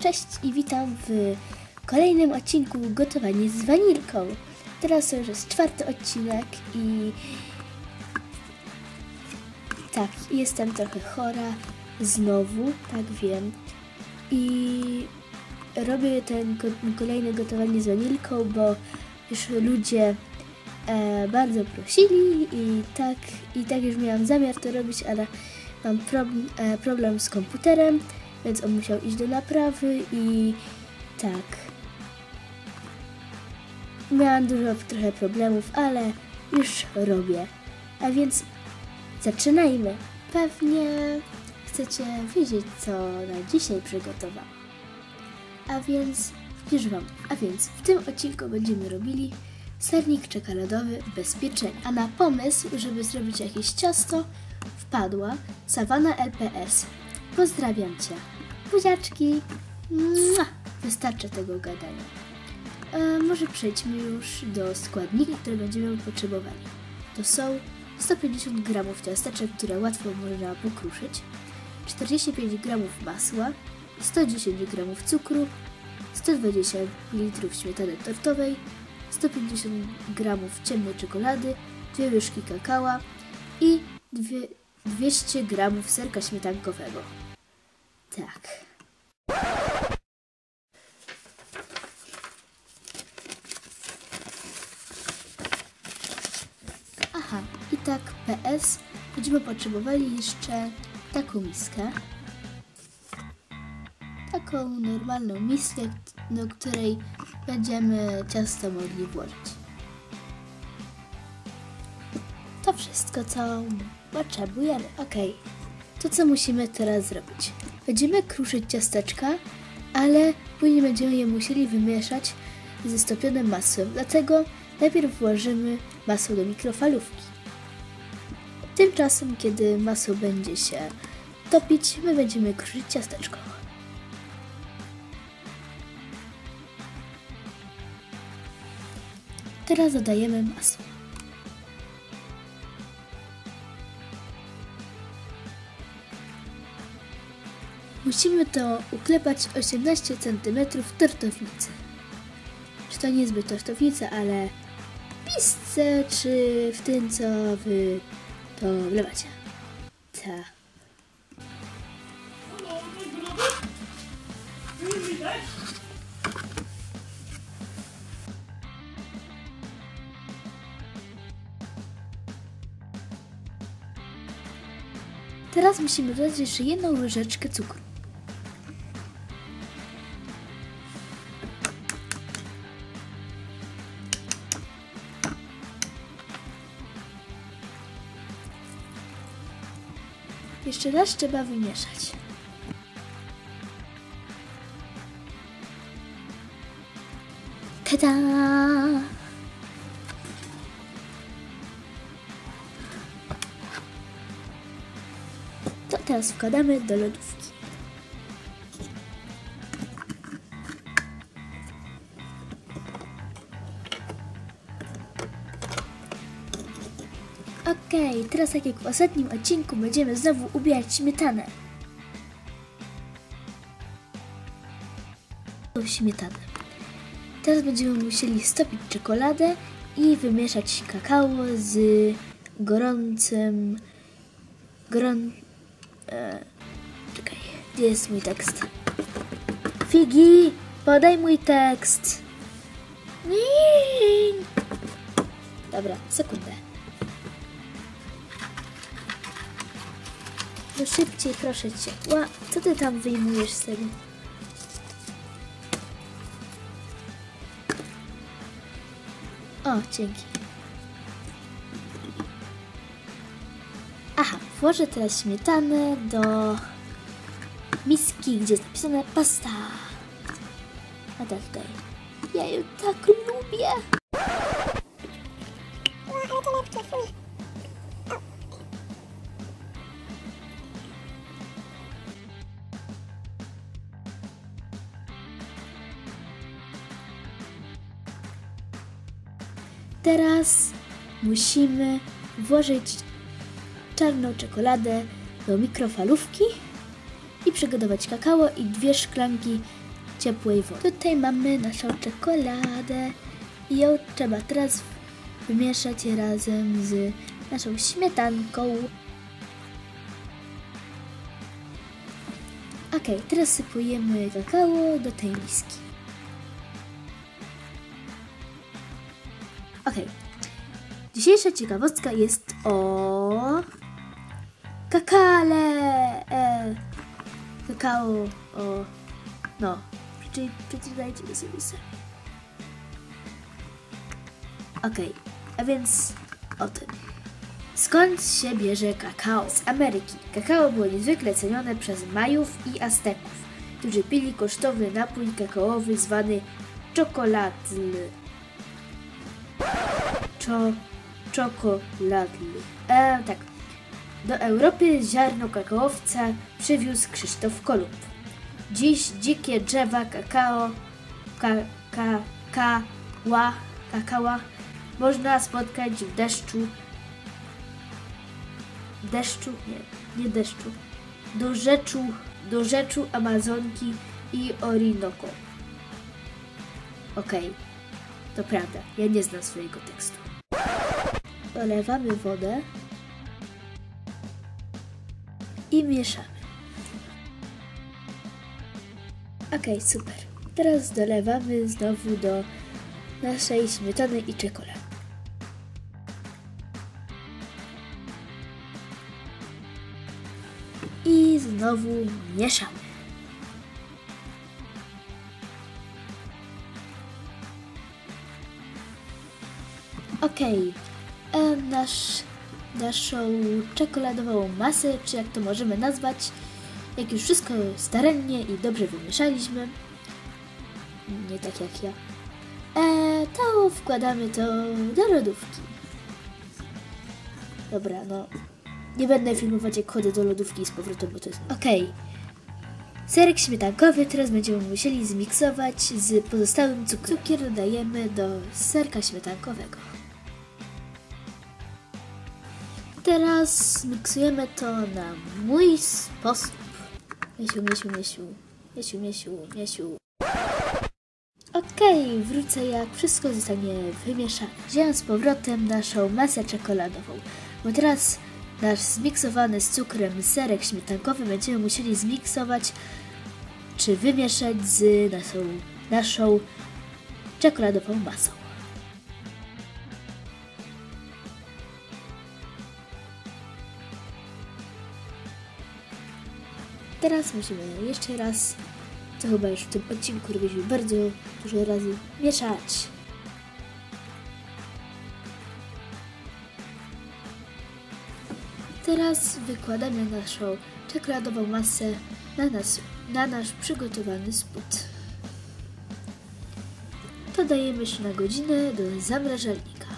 Cześć i witam w kolejnym odcinku Gotowanie z wanilką. Teraz już jest czwarty odcinek i tak, jestem trochę chora znowu, tak wiem. I robię ten ko- kolejne gotowanie z wanilką, bo już ludzie e, bardzo prosili i tak, i tak już miałam zamiar to robić, ale mam problem, e, problem z komputerem, więc on musiał iść do naprawy i tak. Miałam dużo trochę problemów, ale już robię. A więc zaczynajmy. Pewnie chcecie wiedzieć, co na dzisiaj przygotowałam. A więc już wam. A więc w tym odcinku będziemy robili sernik czekoladowy bez pieczenia. A na pomysł, żeby zrobić jakieś ciasto, wpadła Sawana LPS. Pozdrawiam Cię. Buziaczki. Mua! Wystarczy tego gadania. E, może przejdźmy już do składników, które będziemy potrzebowali. To są 150 g ciasteczek, które łatwo można pokruszyć, 45 g masła, 110 g cukru, 120 ml śmietany tortowej, 150 g ciemnej czekolady, 2 łyżki kakała i dwie, 200 g serka śmietankowego. Tak. Aha, i tak PS będziemy potrzebowali jeszcze taką miskę. Taką normalną miskę, do której będziemy ciasto mogli włożyć. To wszystko, co potrzebujemy. Ok, to co musimy teraz zrobić? Będziemy kruszyć ciasteczka, ale później będziemy je musieli wymieszać ze stopionym masłem. Dlatego najpierw włożymy masło do mikrofalówki. Tymczasem, kiedy masło będzie się topić, my będziemy kruszyć ciasteczko. Teraz dodajemy masło. Musimy to uklepać 18 cm tortownicy. Czy to niezbyt tortownica, ale pisce, czy w tym, co wy to wlewacie. Ta. Teraz musimy dodać jeszcze jedną łyżeczkę cukru. Jeszcze raz trzeba wymieszać. Tada! Teraz wkładamy do lodówki. Okej, teraz tak jak w ostatnim odcinku będziemy znowu ubierać śmietanę. Śmietanę. Teraz będziemy musieli stopić czekoladę i wymieszać kakao z gorącym... Gorą... E, czekaj, gdzie jest mój tekst? Figi, podaj mój tekst. Nie. Dobra, sekundę. No szybciej, proszę cię. Ła, co ty tam wyjmujesz tego? O, dzięki. Włożę teraz śmietanę do miski, gdzie jest napisane pasta. A tak tutaj. Ja ją tak lubię. Teraz musimy włożyć czarną czekoladę do mikrofalówki i przygotować kakao i dwie szklanki ciepłej wody. Tutaj mamy naszą czekoladę i ją trzeba teraz wymieszać razem z naszą śmietanką. Ok, teraz sypujemy kakao do tej miski. Ok, dzisiejsza ciekawostka jest o kakale. E, kakao, o, no, Przeczy, przeczytajcie sobie sami. Ok, a więc o tym. Skąd się bierze kakao? Z Ameryki. Kakao było niezwykle cenione przez Majów i Azteków, którzy pili kosztowny napój kakaowy zwany czekoladl. Czo, czekoladl. E, tak. Do Europy ziarno kakaowca przywiózł Krzysztof Kolumb. Dziś dzikie drzewa kakao, ka, ka, kała, kakała można spotkać w deszczu, deszczu, nie, nie deszczu, do rzeczu, do rzeczu Amazonki i Orinoco. Okej, okay. to prawda, ja nie znam swojego tekstu. Dolewamy wodę i mieszamy. Okay, super. Teraz dolewamy znowu do naszej śmietany i czekolady. I znowu mieszamy. Ok, nasz, naszą czekoladową masę, czy jak to możemy nazwać, jak już wszystko starannie i dobrze wymieszaliśmy, nie tak jak ja, e, to wkładamy to do lodówki. Dobra, no nie będę filmować jak chodzę do lodówki z powrotem, bo to jest... Okej. Okay. Serek śmietankowy teraz będziemy musieli zmiksować z pozostałym cukrem. Cukier dodajemy do serka śmietankowego. Teraz miksujemy to na mój sposób. Miesiu, miesiu, miesiu. Miesiu, miesiu, miesiu. Okej, okay, wrócę jak wszystko zostanie wymieszane. Wziąłem z powrotem naszą masę czekoladową, bo teraz nasz zmiksowany z cukrem serek śmietankowy będziemy musieli zmiksować czy wymieszać z naszą, naszą czekoladową masą. Teraz musimy jeszcze raz, co chyba już w tym odcinku robiliśmy bardzo dużo razy, mieszać. Teraz wykładamy naszą czekoladową masę na, nas, na nasz przygotowany spód. To dajemy jeszcze na godzinę do zamrażalnika.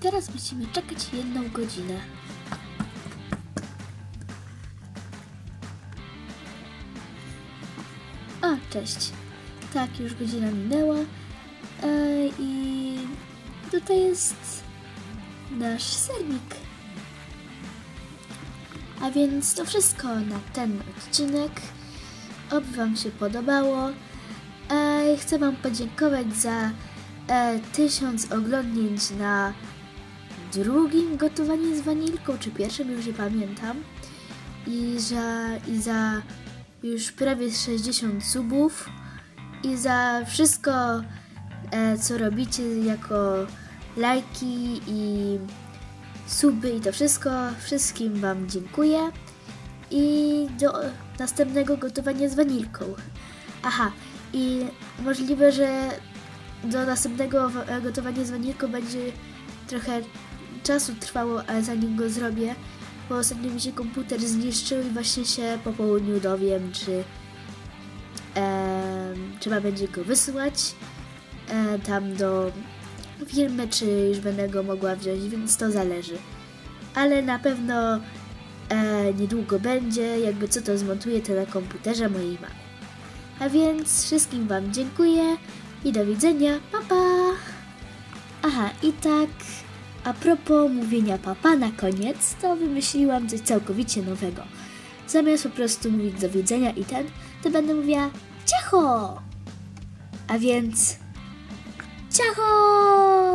Teraz musimy czekać jedną godzinę. Cześć. Tak, już godzina minęła. E, I tutaj jest nasz sernik. A więc to wszystko na ten odcinek. Oby Wam się podobało. E, chcę Wam podziękować za e, tysiąc oglądnięć na drugim gotowanie z wanilką, czy pierwszym, już nie pamiętam. I za, i za już prawie 60 subów. I za wszystko, e, co robicie jako lajki i suby i to wszystko. Wszystkim Wam dziękuję i do następnego gotowania z wanilką. Aha, i możliwe, że do następnego gotowania z wanilką będzie trochę czasu trwało, zanim go zrobię, bo ostatnio mi się komputer zniszczył i właśnie się po południu dowiem, czy e, trzeba będzie go wysłać e, tam do firmy, czy już będę go mogła wziąć, więc to zależy. Ale na pewno e, niedługo będzie, jakby co to zmontuję to na komputerze mojej mamy. A więc wszystkim Wam dziękuję i do widzenia. Pa, pa! Aha, i tak a propos mówienia papa na koniec, to wymyśliłam coś całkowicie nowego. Zamiast po prostu mówić do widzenia i ten, to będę mówiła ciacho! A więc ciacho!